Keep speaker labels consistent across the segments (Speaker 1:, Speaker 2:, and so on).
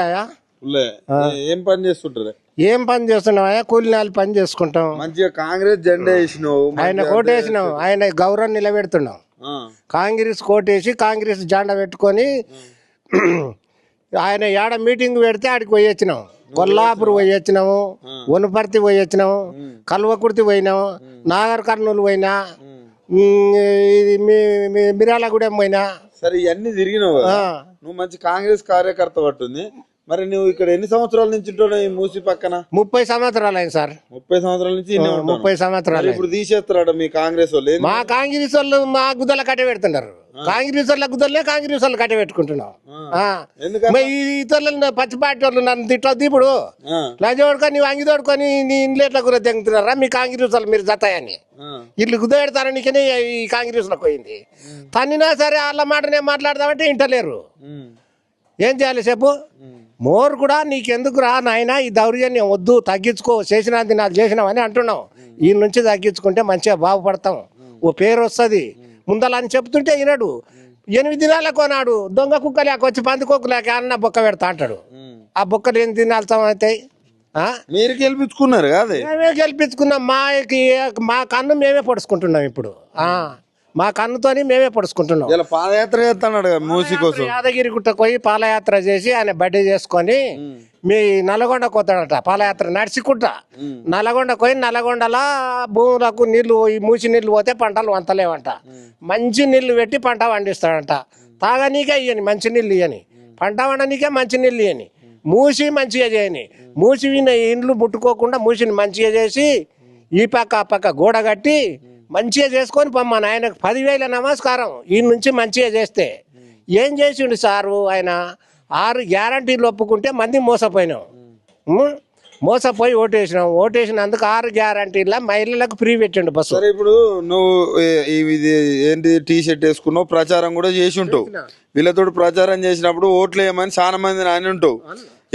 Speaker 1: ఏ- పని చేస్తుంటారు?
Speaker 2: ఏం పని చేస్తున్నావా? కూలి నాలు పని చేసుకుంటాం.
Speaker 1: మంచిగా కాంగ్రెస్ జెండా వేసినావు
Speaker 2: ఆయన
Speaker 1: మంచిగా
Speaker 2: కోటేసినాం ఆయన గౌరవం నిలబెడుతున్నాం కాంగ్రెస్ కోటేసి కాంగ్రెస్ జెండా పెట్టుకొని ఆయన ఏడ మీటింగ్ పెడితే ఆడికి పోయి వచ్చినాం కొల్లాపూర్ పోయి వచ్చినాము వనపర్తి పోయి వచ్చినాము కల్వకుర్తి పోయినాము నాగర్ కర్నూలు పోయినా ఇది మీ మీ- మిర్యాలగూడెం పోయినా.
Speaker 1: సరే ఇవన్నీ తిరిగినావు. నువ్వు మంచి కాంగ్రెస్ కార్యకర్త పట్టుంది. మరి నువ్వు ఇక్కడ ఎన్ని సంవత్సరాల నుంచి ఉంటున్నావు ఈ మూసి పక్కన?
Speaker 2: ముప్పై సంవత్సరాలు అయింది సార్.
Speaker 1: ముప్పై సంవత్సరాల నుంచి ఇన్నే ఉంటున్నావు.
Speaker 2: ముప్పై సంవత్సరాలు
Speaker 1: ఇప్పుడు తీసేస్తారా మీ కాంగ్రెస్ వాళ్ళు ఏంది?
Speaker 2: మా కాంగ్రెస్ వాళ్ళు మా గుద్దల కట్ట పెడుతున్నారు. కాంగ్రెస్ వాళ్ళ గుద్దలే కాంగ్రెస్ వాళ్ళు కట్ట పెట్టుకుంటున్నాం ఆ.
Speaker 1: ఎందుకని
Speaker 2: మరి ఈ ఇతరులు పచ్చి పార్టీ వాళ్ళు నన్ను తిట్టొద్దు ఇప్పుడు.
Speaker 1: ఆ,
Speaker 2: లంచోడుకొని నీవు అంగి తోడుకొని నీ ఇంట్లో కూడా తెంగుతున్నారా మీ కాంగ్రెస్ వాళ్ళు మీరు జతాయని.
Speaker 1: ఆ,
Speaker 2: ఇల్లు కుదబెడతారనికనే ఈ కాంగ్రెస్లో పోయింది. తన్నినా సరే వాళ్ళ మాట నేను మాట్లాడదామంటే ఇంటలేరు.
Speaker 1: ఉమ్,
Speaker 2: ఏం చేయాలి చెప్పు? మోరు కూడా నీకెందుకు రా నాయన ఈ దౌర్జన్యం వద్దు తగ్గించుకో చేసినది నాకు చేసినావని అంటున్నావు. ఈ నుంచి తగ్గించుకుంటే మంచిగా బాగుపడతాం. ఓ పేరు వస్తుంది. ముందల అని చెప్తుంటే వినడు. ఎనిమిది దినాలకు నాడు దొంగ కుక్క లేక వచ్చి పందికొక్కు లేక అన్న బొక్క పెడతా అంటాడు. ఆ బొక్కలు ఎన్ని దినాలు అవుతాయి?
Speaker 1: మీరు గెలిపించుకున్నారు కాదే?
Speaker 2: మేమే గెలిపించుకున్నాం. మాకి మా కన్ను మేమే పొడుచుకుంటున్నాం ఇప్పుడు. ఆ. మా కన్నుతోని మేమే పొడుచుకుంటున్నాం.
Speaker 1: ఇలా పాదయాత్ర చేస్తున్నాడు మూసి కోసం.
Speaker 2: యాదగిరి గుట్టకు పోయి పాదయాత్ర చేసి ఆయన బర్త్డే చేసుకొని మీ నల్గొండ పోతాడట పాదయాత్ర నడిచికుంట నల్గొండ పోయి నల్గొండలా భూములకు నీళ్ళు ఈ మూసి నీళ్ళు పోతే పంటలు వంతలేవంట. మంచి నీళ్ళు పెట్టి పంట పండిస్తాడంట. తాగనీకే ఇయ్యని మంచి నీళ్ళు ఇయ్యని. పంట వండనీకే మంచి నీళ్ళు ఇయ్యని. మూసి మంచిగా చేయని. మూసి విన ఇండ్లు ముట్టుకోకుండా మూసిని మంచిగా చేసి ఈ పక్క ఆ పక్క గోడ కట్టి మంచిగా చేసుకొని పొమ్మను ఆయనకు పదివేల నమస్కారం. ఈ నుంచి మంచిగా చేస్తే. ఏం చేసిండు సారు ఆయన? ఆరు గ్యారంటీలు ఒప్పుకుంటే మంది మోసపోయినాం. మోసపోయి ఓటేసినాం. ఓటేసినందుకు ఆరు గ్యారంటీల మహిళలకు ఫ్రీ పెట్టిండు బస్సు.
Speaker 1: సరే ఇప్పుడు నువ్వు ఇది ఏంటి టీ షర్ట్ వేసుకున్నావు ప్రచారం కూడా చేసి ఉంటావు వీళ్ళతో ప్రచారం చేసినప్పుడు ఓట్లు వేయమని చాలా మంది నాని ఉంటావు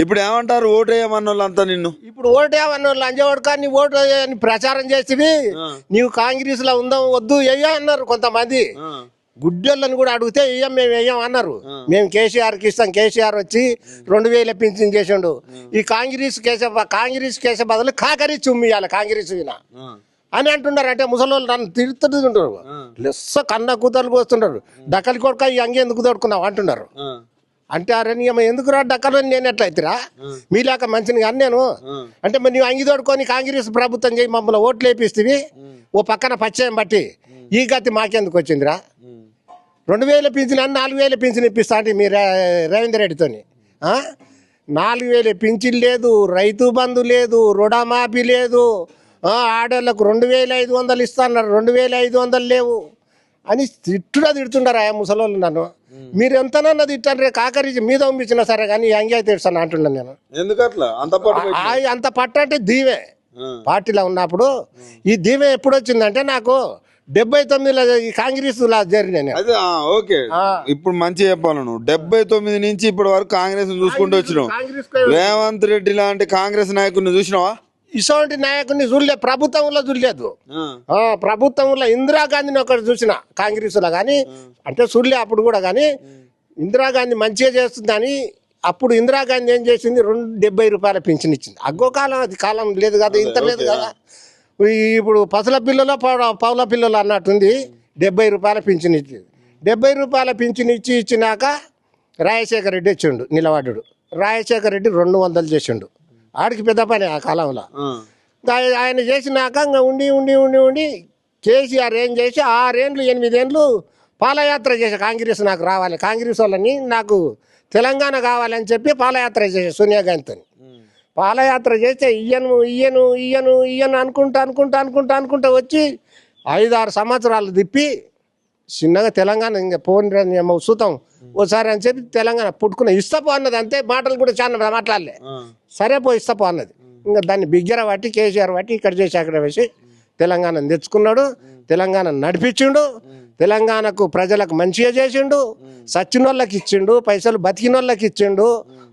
Speaker 1: ఇప్పుడు ఏమంటారు? ఓటు వేయమన్న వాళ్ళంతా నిన్ను.
Speaker 2: ఇప్పుడు ఓటేవన్న లంచోడక నీ ఓటు అని ప్రచారం చేసివి. నీవు కాంగ్రెస్లో ఉందాం వద్దు వెయ్య అన్నారు కొంతమంది. గుడ్డోళ్ళని కూడా అడిగితే వెయ్యం మేము వెయ్యం అన్నారు. మేము కేసీఆర్కి ఇస్తాం కేసీఆర్ వచ్చి రెండు వేల పింఛన్ చేసిండు. ఈ కాంగ్రెస్ కేస కాంగ్రెస్ కేస బదులు కాకరి చుమ్మియాలి కాంగ్రెస్ విన అని అంటున్నారు. అంటే ముసలోళ్ళు నన్ను తిడుతుంటారు లెస్స కన్న కూతలు పోస్తుంటారు. డక్కలి కొడుక ఈ అంగి ఎందుకు తోడుకున్నావు? అంటున్నారు. అంటే అరే నీ అమ్మ ఎందుకు రా డక్కలు అని నేను ఎట్లయితేరా మీలాక మంచిని కానీ నేను. అంటే మరి నువ్వు అంగి తోడుకొని కాంగ్రెస్ ప్రభుత్వం చేయి మమ్మల్ని ఓట్లు వేపిస్తే ఓ పక్కన పచ్చయం బట్టి ఈ గతి మాకెందుకు వచ్చిందిరా? రెండు వేల పింఛన్ అని నాలుగు వేల పింఛన్ ఇప్పిస్తా అంటే మీ రే- రేవంత్ రెడ్డితోని? నాలుగు వేల పింఛన్ లేదు రైతు బంధు లేదు రుణమాఫీ లేదు. ఆడోళ్ళకు రెండు వేల ఐదు వందలు ఇస్తాన్నారు రెండు వేల ఐదు వందలు లేవు. అని తిట్టుడా తిడుతుండారు ఆ ముసలోళ్ళు నన్ను. మీరు ఎంతనన్నా తిట్టారు? కాకరి మీద పంపించినా సరే కానీ అంగే తిడుస్తాను అంటున్నాను నేను.
Speaker 1: ఎందుకట్లా? అంత
Speaker 2: పట్టు అంటే దీవే. పార్టీలో ఉన్నప్పుడు ఈ దీవె ఎప్పుడు వచ్చిందంటే నాకు డెబ్బై తొమ్మిదిలో ఈ కాంగ్రెస్ లా
Speaker 1: ఆ, ఓకే. ఇప్పుడు మంచి చెప్పాలి నువ్వు. డెబ్బై తొమ్మిది నుంచి ఇప్పటి వరకు కాంగ్రెస్ చూసుకుంటూ వచ్చినావు. రేవంత్ రెడ్డి లాంటి కాంగ్రెస్ నాయకుడిని చూసినావా?
Speaker 2: ఇటువంటి నాయకుడిని చూడలేదు ప్రభుత్వంలో చూడలేదు ప్రభుత్వంలో ఇందిరాగాంధీని ఒకటి చూసిన కాంగ్రెస్లో కానీ అంటే చూడలే అప్పుడు కూడా కానీ ఇందిరాగాంధీ మంచిగా చేస్తుందని అప్పుడు ఇందిరాగాంధీ ఏం చేసింది? రెండు డెబ్బై రూపాయల పింఛన్ ఇచ్చింది. అగ్గో కాలం అది కాలం లేదు కదా ఇంత లేదు కదా. ఇప్పుడు పసల పిల్లలో పౌల పౌల పిల్లలు అన్నట్టుంది డెబ్బై రూపాయల పింఛన్ ఇచ్చింది. డెబ్బై రూపాయల పింఛన్ ఇచ్చి ఇచ్చినాక రాజశేఖర రెడ్డి వచ్చిండు నిలబడ్డాడు. రాజశేఖర రెడ్డి రెండు వందలు చేసిండు. ఆడికి పెద్ద పని ఆ కాలంలో. ఆయన చేసినాక ఇంకా ఉండి ఉండి ఉండి ఉండి కేసీఆర్ ఏం చేసి ఆరేండ్లు ఎనిమిదేండ్లు పాదయాత్ర చేసే కాంగ్రెస్ నాకు రావాలి. కాంగ్రెస్ వాళ్ళని నాకు తెలంగాణ కావాలని చెప్పి పాదయాత్ర చేసే సోనియా గాంధీతో
Speaker 1: ఉమ్,
Speaker 2: పాదయాత్ర చేస్తే ఇయ్యను ఇయ్యను ఇయ్యను ఇయ్యను అనుకుంటా అనుకుంటా అనుకుంటా అనుకుంటా వచ్చి ఐదారు సంవత్సరాలు తిప్పి చిన్నగా తెలంగాణ ఇంకా పోనీ చూతాం ఓసారి అని చెప్పి తెలంగాణ పుట్టుకున్న ఇస్తపో అన్నది అంతే మాటలు కూడా చాలా మాట్లాడలే. సరే పో ఇస్తపో అన్నది. ఇంకా దాన్ని బిగ్గర పట్టి కేసీఆర్ పట్టి ఇక్కడ చేసి అక్కడ వేసి తెలంగాణను తెచ్చుకున్నాడు. తెలంగాణ నడిపించిండు. తెలంగాణకు ప్రజలకు మంచిగా చేసిండు. సచ్చిన వాళ్ళకి ఇచ్చిండు. పైసలు బతికిన వాళ్ళకి ఇచ్చిండు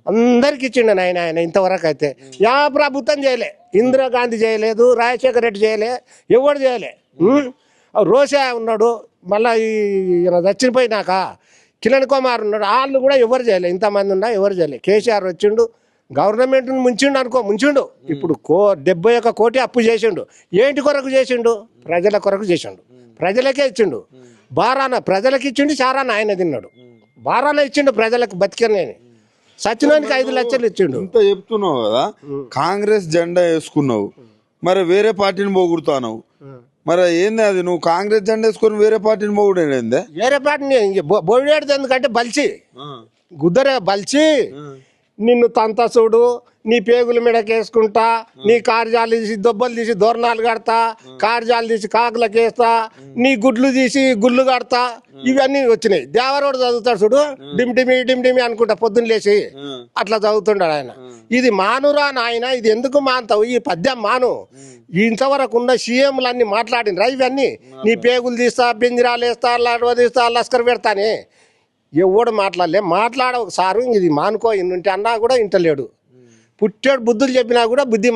Speaker 2: అందరికి ఇచ్చిండు నాయన ఆయన ఇంతవరకు అయితే. యా ప్రభుత్వం చేయలే. ఇందిరాగాంధీ చేయలేదు రాజశేఖర రెడ్డి చేయలే ఎవడు చేయలే. రోషా ఉన్నాడు. మళ్ళా ఈ ఈయన చచ్చిపోయినాక కిరణ్ కుమార్ ఉన్నాడు. వాళ్ళు కూడా ఎవరు చేయలే. ఇంతమంది ఉన్నా ఎవరు చేయలే. కేసీఆర్ వచ్చిండు గవర్నమెంట్ ముంచిండు అనుకో ముంచిండు. ఇప్పుడు కో డెబ్బై ఒక్క కోటి అప్పు చేసిండు. ఏంటి కొరకు చేసిండు? ప్రజల కొరకు చేసిండు. ప్రజలకే ఇచ్చిండు. బారాన ప్రజలకు ఇచ్చిండు చారాన ఆయన తిన్నాడు. బారాన ఇచ్చిండు ప్రజలకు బతికనేని. సచినానికి ఐదు లక్షలు ఇచ్చిండు.
Speaker 1: ఇంత చెప్తున్నావు కదా కాంగ్రెస్ జెండా వేసుకున్నావు. మరి వేరే పార్టీని పోగొడుతున్నావు. మరి ఏంది అది? నువ్వు కాంగ్రెస్ జెండా వేసుకొని వేరే పార్టీని పోగొడేందే
Speaker 2: వేరే పాటని బొడియాడు ఎందుకంటే బలిచి. గుద్దరే బలిచి. నిన్ను తంతసుడు నీ పేగుల మీడకేసుకుంటా నీ కార్యాలు తీసి దొబ్బలు తీసి దోరణాలు కడతా కార్యాలు తీసి కాకులకేస్తా నీ గుడ్లు తీసి గుళ్ళు కడతా ఇవన్నీ వచ్చినాయి. దేవరోడు చదువుతాడు చూడు డిమ్ డిమి డిమ్ డిమి అనుకుంటా పొద్దున్న లేచి అట్లా చదువుతుంటాడు ఆయన. ఇది మానురా నాయన ఇది ఎందుకు మాంతావు? ఈ పద్యం మాను. ఇంతవరకు ఉన్న సీఎంలన్నీ మాట్లాడినరా? ఇవన్నీ నీ పేగులు తీస్తా బెంజిరాలు వేస్తా లడ్వ తీస్తా లస్కర్ పెడతానే. ఎవడు మాట్లాడలే. మాట్లాడ సారు ఇది మానుకో ఇన్నుంటే అన్నా కూడా ఇంటలేడు. పుట్టాడు బుద్ధులు చెప్పినా కూడా బుద్ధి